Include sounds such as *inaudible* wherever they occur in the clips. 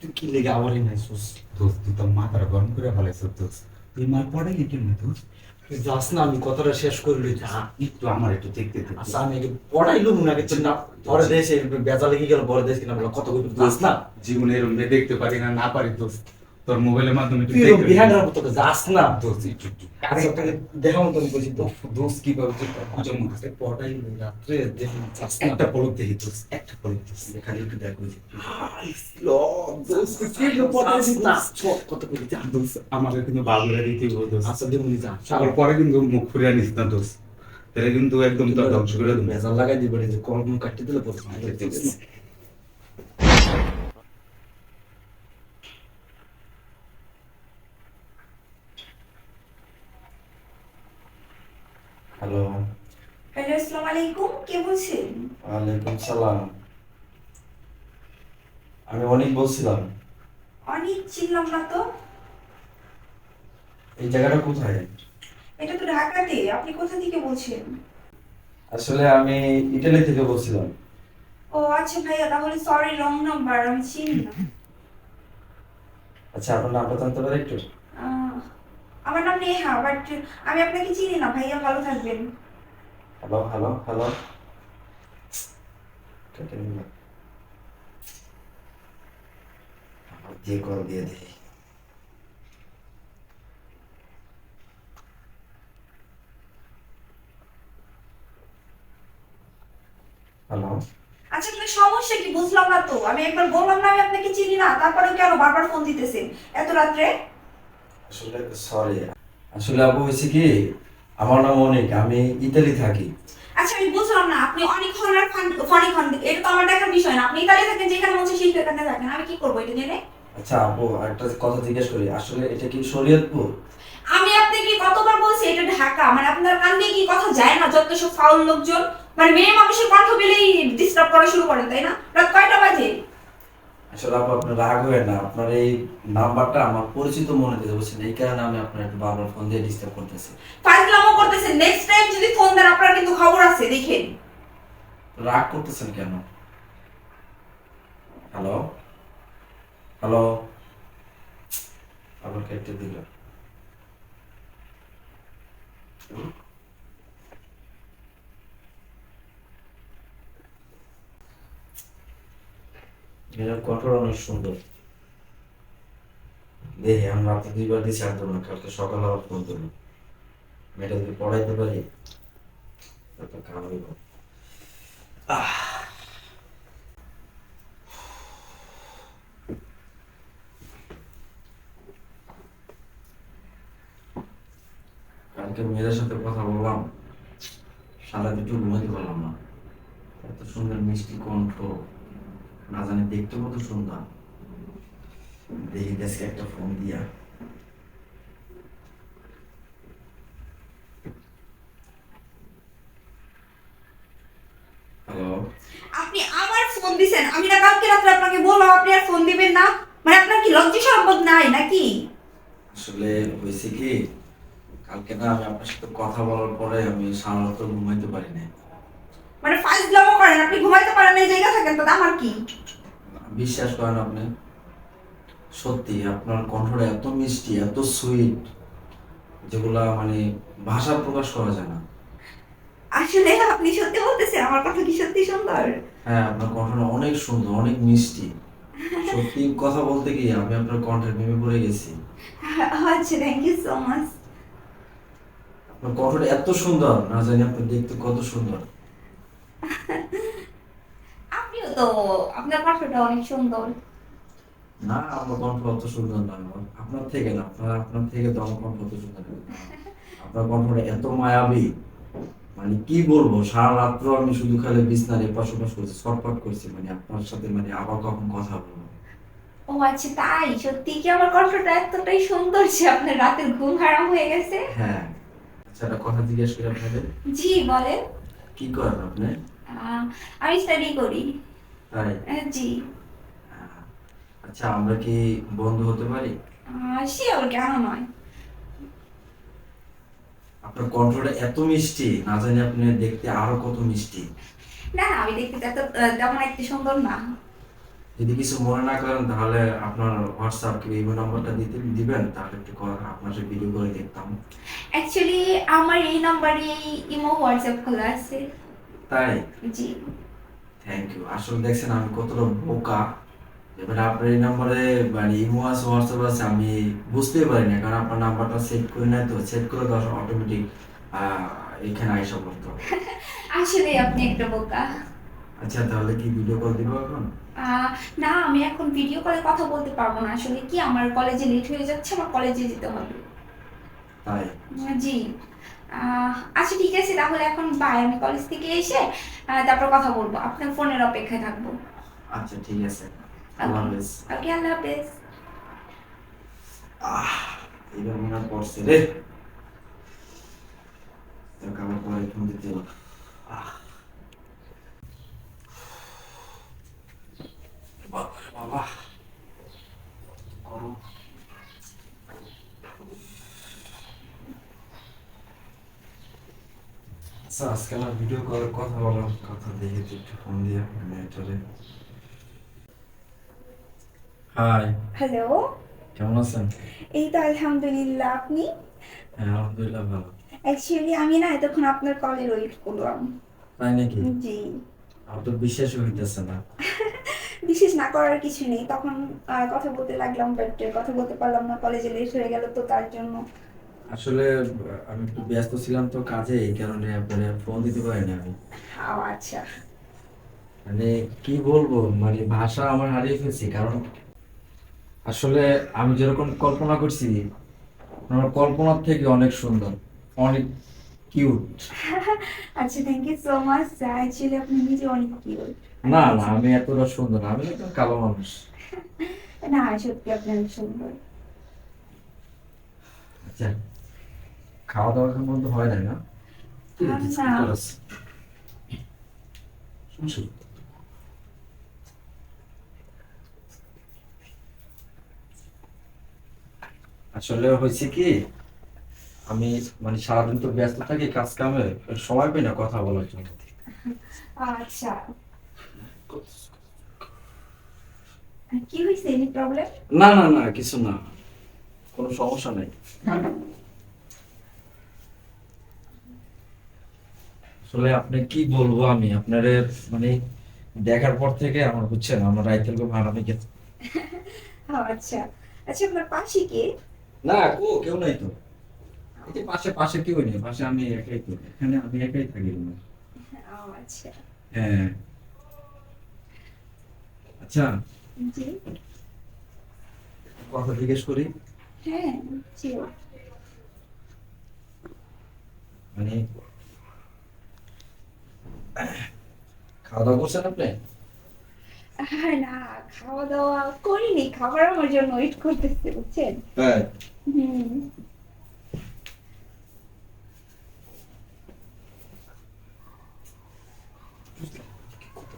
তুই কি লেগে আওয়ালি নাই সোস দোস্ত তুই তো মাথার গরম করে ফেলাইছ দোস্ত। তুই মার পড়াইলি কেমনি দোস্ত? তুই যাস না আমি কথাটা শেষ করে লই একটু আমার একটু দেখতে দে আচ্ছা আমি আগে পড়াইলুম না না পরে দেশে বেজা লেগে গেল পরে দেশ কিনা কত যাস না। জীবনে এরকম দেখতে পারি না না পারি দোস্ত। তোর মোবাইলের মাধ্যমে তুই বিহানের মতো যাস না। একটু আচ্ছা তোকে দেখাও তো। আমি বলছি তো যে মনে হয়। পড়াই রাত্রে দেখি যাস না। একটা পলক দেখি দোস্ত একটা পলক খালি একটু দেখ কি না কত কই যা দোস্ত আমাদের কিন্তু বাবুরা দিতে হবে আচ্ছা দিমুনি যা আর পরে কিন্তু মুখ ফুরিয়ে নিস না দোস্ত তাহলে কিন্তু একদম তোর ধ্বংস করে দেবো। বেজাল লাগাই দিবে যে কলম কাটি দিলে পরে হ্যালো হ্যালো আসসালামু আলাইকুম কে বলছেন? ওয়ালাইকুম সালাম। আমি অনেক বলছিলাম। অনেক চিনলাম না তো। এই জায়গাটা কোথায়? এটা তো ঢাকাতে আপনি কোথা থেকে বলছেন? আসলে আমি ইটালি থেকে বলছিলাম। ও আচ্ছা ভাইয়া তাহলে সরি রং নাম্বার আমি চিনি না। আচ্ছা আপনার নামটা জানতে পারি একটু? আমার নাম নেহা বাট আমি আপনাকে চিনি না ভাইয়া ভালো থাকবেন। নিল। আবার দিয়ে কল দিয়ে দিই। হ্যালো আচ্ছা আপনার সমস্যা কি? বুঝলাম না তো। আমি একবার বললাম না আমি আপনাকে চিনি না। তারপরেও কেন বারবার ফোন দিতেছেন? এত রাত্রে? আসলে সরি আসলে আপু হয়েছে কি? আমার নাম অনেক আমি ইতালি থাকি। আচ্ছা আমি বুঝলাম না আপনি অনেক খন আর ফান- ফনি এটা তো আমার দেখার বিষয় না। আপনি ইতালি থাকেন যেখানে মন চায় সেখানে থাকেন। আমি কি করব এটা জেনে? আচ্ছা আপু একটা কথা জিজ্ঞেস করি আসলে এটা কি শরীয়তপুর? আমি আপনাকে কতবার বলছি এটা ঢাকা। মানে আপনার কান দিয়ে কি কথা যায় না যত সব ফাউল লোকজন? মানে মেয়ে মানুষের কণ্ঠ পেলেই ডিস্টার্ব করা শুরু করেন তাই না? রাত কয়টা বাজে? আসলে আপু আপনি রাগ হয়ে না আপনার এই নাম্বারটা আমার পরিচিত মনে দিতে বলছেন এই কারণে আমি আপনার একটু বারবার ফোন দিয়ে ডিস্টার্ব করতেছি। ফাইজলামও করতেছেন নেক্সট টাইম যদি ফোন দেন আপনার কিন্তু খবর আছে দেখেন। রাগ করতেছেন কেন? হ্যালো হ্যালো আপনাকে একটু দিল। কঠোর অনেক সুন্দর দেখি আমরা রাতে দুইবার দিয়ে ছাড় দেবো না, কালকে সকালে আবার ফোন করব মেয়েটা যদি পড়াইতে পারি তারপর কাম হইব কালকে মেয়েদের সাথে কথা বললাম সারা দুটো ঘুমাতে পারলাম না। এত সুন্দর মিষ্টি কণ্ঠ। না জানি দেখতে কত সুন্দর। দেখি দেশকে একটা ফোন দিয়া। হ্যালো আপনি আমার ফোন দিছেন। আমি না কালকে রাত্রে আপনাকে বললাম আপনি আর ফোন দিবেন না। মানে আপনার কি লজ্জা সম্পদ নাই নাকি? আসলে হয়েছে কি কালকে না আমি আপনার সাথে কথা বলার পরে আমি সারা রাত ঘুমাইতে পারি না মানে ফাইল ফাজলামো করেন আপনি ঘুমাইতে পারেন এই জায়গা থাকেন তো আমার কি? বিশ্বাস করেন আপনি সত্যি আপনার কণ্ঠটা এত মিষ্টি এত সুইট যেগুলা মানে ভাষা প্রকাশ করা যায় না। আসলে আপনি সত্যি বলতেছেন আমার কথা কি সত্যি সুন্দর? হ্যাঁ আপনার কণ্ঠটা অনেক সুন্দর অনেক মিষ্টি। সত্যি কথা বলতে গিয়ে আমি আপনার কণ্ঠের প্রেমে পড়ে গেছি। আচ্ছা থ্যাংক ইউ সো মাচ আপনার কণ্ঠটা এত সুন্দর না জানি আপনি দেখতে কত সুন্দর। আপনিও তো আপনার কণ্ঠটা অনেক সুন্দর। না আমার কণ্ঠ অত সুন্দর না আমার আপনার থেকে না আপনার আপনার থেকে তো আমার কণ্ঠ অত সুন্দর না। আপনার কণ্ঠটা এত মায়াবী মানে কি বলব সারা রাত্র আমি শুধু খালি বিছনার এপাশ ওপাশ করছি ছটপট করছি মানে আপনার সাথে মানে আবার কখন কথা বলব। ও আচ্ছা তাই? সত্যি কি আমার কণ্ঠটা এতটাই সুন্দর যে আপনার রাতের ঘুম হারাম হয়ে গেছে? হ্যাঁ। আচ্ছা একটা কথা জিজ্ঞেস করি আপনাদের। জি বলেন। কি করেন আপনি? আমি স্টাডি করি। তাই? জি। আচ্ছা আমরা কি বন্ধু হতে পারি? শিওর কেন নয়। আপনার কণ্ঠটা এত মিষ্টি না জানি আপনি দেখতে আরও কত মিষ্টি। না আমি দেখতে এত তেমন একটি সুন্দর না। যদি কিছু মনে না করেন তাহলে আপনার হোয়াটসঅ্যাপ কি ইমেল নাম্বারটা দিতে দিবেন তাহলে একটু আপনার সাথে ভিডিও করে দেখতাম। অ্যাকচুয়ালি আমার এই নাম্বারে ইমো হোয়াটসঅ্যাপ খোলা আছে। তাই? জি। থ্যাংক ইউ আসলে দেখছেন আমি কতটা বোকা। এবারে আপনার এই নাম্বারে মানে ইমো আছে হোয়াটসঅ্যাপ আছে আমি বুঝতেই পারি না কারণ আপনার নাম্বারটা সেট করে নাই তো সেট করে তো অটোমেটিক এখানে আইসা পড়তো। *laughs* আসলে আপনি একটা বোকা। আচ্ছা তাহলে কি ভিডিও কল দিব এখন? না আমি এখন ভিডিও কলে কথা বলতে পারব না। আসলে কি আমার কলেজে লেট হয়ে যাচ্ছে আমার কলেজে যেতে হবে। তাই? জি। আচ্ছা ঠিক আছে তাহলে এখন বাই আমি কলেজ থেকে এসে তারপর কথা বলব। আপনার ফোনের অপেক্ষায় থাকব। আচ্ছা ঠিক আছে। আল্লাহ হাফেজ। ওকে আল্লাহ হাফেজ। আহ এবার মনে পড়ছে রে। তোকে আমার পরে ফোন দিতে। আহ। বাবা। গরম। আচ্ছা আজকে আমার ভিডিও কলে কথা বলার কথা দেখে একটু ফোন দিয়ে মেয়েটারে। হাই হ্যালো কেমন আছেন? এই তো আলহামদুলিল্লাহ আপনি? হ্যাঁ আলহামদুলিল্লাহ ভালো। অ্যাকচুয়ালি আমি না এতক্ষণ আপনার কলের ওয়েট করলাম। তাই নাকি? জি। আমার তো বিশ্বাস হইতেছে না। *laughs* বিশেষ না করার কিছু নেই। তখন কথা বলতে লাগলাম বাট কথা বলতে পারলাম না। কলেজে লেট হয়ে গেল তো তার জন্য। আসলে আমি একটু ব্যস্ত ছিলাম তো কাজে এই কারণে আপনার ফোন দিতে পারিনি আমি। আচ্ছা। মানে কি বলব মানে ভাষা আমার হারিয়ে ফেলছি কারণ আসলে আমি যেরকম কল্পনা করছি আমার কল্পনার থেকে অনেক সুন্দর। অনেক কিউট *laughs* আচ্ছা থ্যাংক ইউ সো মাচ আপনি নিজে অনেক কিউট না না আমি এতটা সুন্দর না আমি একদম কালো মানুষ। *laughs* না সত্যি আপনি অনেক সুন্দর। আচ্ছা খাওয়া দাওয়া এখন পর্যন্ত হয় নাই না? আসলে হয়েছে কি আমি মানে সারাদিন তো ব্যস্ত থাকি কাজ কামে সময় পাই না কথা বলার জন্য। আচ্ছা। কি হয়েছে? এনি প্রবলেম না না না কিছু না। কোনো সমস্যা নাই। আসলে আপনি কি বলব আমি? আপনার মানে দেখার পর থেকে আমার বুঝছেন আমার রাইতের খুব হারামি গেছে *laughs* আচ্ছা। আচ্ছা আপনার পাশে কে? না কো কেউ নাই তো। এই পাশে পাশে কেউ নেই পাশে আমি একাই তো এখানে আমি একাই থাকি ও আচ্ছা। হ্যাঁ। আচ্ছা। কথা জিজ্ঞেস করি? হ্যাঁ মানে খাওয়া দাওয়া করছেন আপনি? না খাওয়া দাওয়া করিনি। খাবার আমার জন্য ওয়েট করতেছে বুঝছেন? তাই হুম এরম লাগে তখন বাপের জন্য মধ্যে এলি দোষ। দোষ, তুই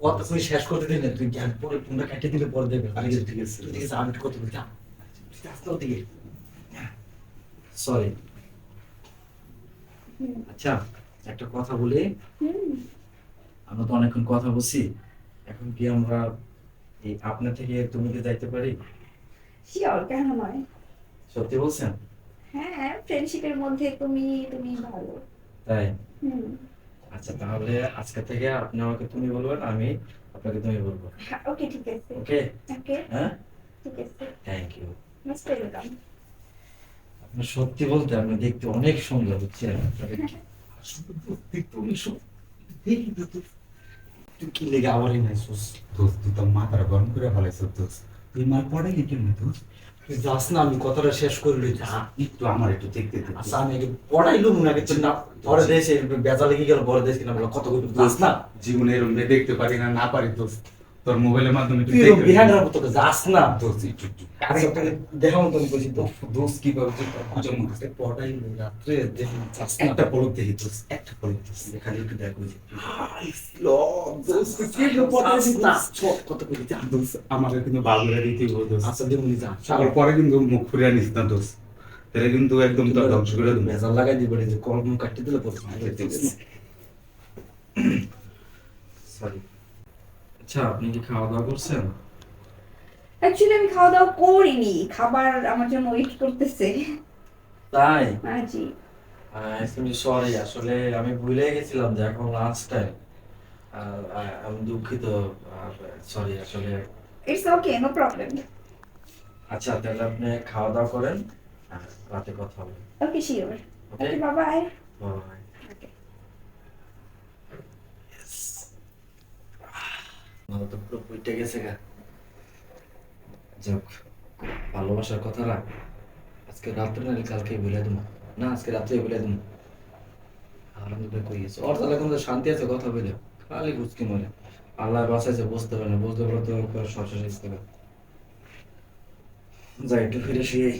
কথা কই শেষ করতে দিলে তুই জ্ঞান পরে ফোনটা কেটে দিলে পরে দেবে আচ্ছা, ঠিক আছে। ঠিক আছে। আমি আসতে দিকে সরি আচ্ছা একটা কথা বলি। আমরা তো অনেকক্ষণ কথা বলছি। এখন কি আমরা এই আপনার থেকে তুমিতে যাইতে পারি? শিওর কেন নয়। সত্যি বলছেন? হ্যাঁ ফ্রেন্ডশিপের মধ্যে তুমি তুমি ভালো। তাই? হুম। আচ্ছা তাহলে আজকে থেকে আপনি আমাকে তুমি বলবেন আমি আপনাকে তুমি বলব। ওকে ঠিক আছে। ওকে ওকে হ্যাঁ? ঠিক আছে। থ্যাংক ইউ মোস্ট ওয়েলকাম আপনি সত্যি বলতে আপনি দেখতে অনেক সুন্দর বুঝছেন? আপনাকে দেখতে অনেক সব- দেখি তো তুই কি লেগে আমারই নাই সোস দোষ, তুই তো মাথাটা গরম করে ফেলাইছ দোষ। তুই মাল পড়াইলি কেমনে দোষ? যাস না আমি কথাটা শেষ করলি যা একটু আমার একটু দেখতে আচ্ছা আমি একটু পড়াইলুম না কিছু না পরে দেশে বেজা লেগে গেল পরে দেশ কিনা বলে কত যাস না জীবনে দেখতে পারি না না পারি দোষ তোর মোবাইলের মাধ্যমে তুই দেখে বিহানের মতো করে যাস না। দোস্ত তোকে দেখাও তো বলছি তো দোস্ত কি করবে হচ্ছে। পড়াই রাত্রে দেখি যাস না। একটা পড়ক দেখি দোস্ত একটা খালি একটু দেখ বুঝি হাই দোস্ত কি পড়াই না কত করে যা দোস্ত আমাকে কিন্তু বাবুরা দিতে হবে দোস্ত। আচ্ছা যা। পরে কিন্তু মুখ ফুরিয়ে নিস না দোস্ত। তাহলে কিন্তু একদম তোর ধ্বংস করে দেবো। মেজাল লাগাই দিবে যে কলম কাটতে দিলে পড়তে সরি *laughs* আচ্ছা আপনি কি খাওয়া দাওয়া করছেন? অ্যাকচুয়ালি আমি খাওয়া দাওয়া করিনি। খাবার আমার জন্য ওয়েট করতেছে। তাই? হ্যাঁ জি। সরি আসলে আমি ভুলে গেছিলাম যে এখন লাঞ্চ টাইম আমি দুঃখিত। সরি আসলে ইটস ওকে নো প্রবলেম আচ্ছা তাহলে আপনি খাওয়া দাওয়া করেন রাতে কথা হবে। Okay sure okay okay bye bye তো পুরো গেছে গা। যাক, ভালোবাসার কথা রাখ। আজকে রাত্রে নাহলে দেবো। না, আজকে দেবো। কই গেছে। কোনো শান্তি আছে কথা বলে? খালি গুচকি মরে। আল্লাহ বাঁচাইছে বুঝতে পারে না বুঝতে পারে তো সরষে যাই, একটু ফিরে শুয়ে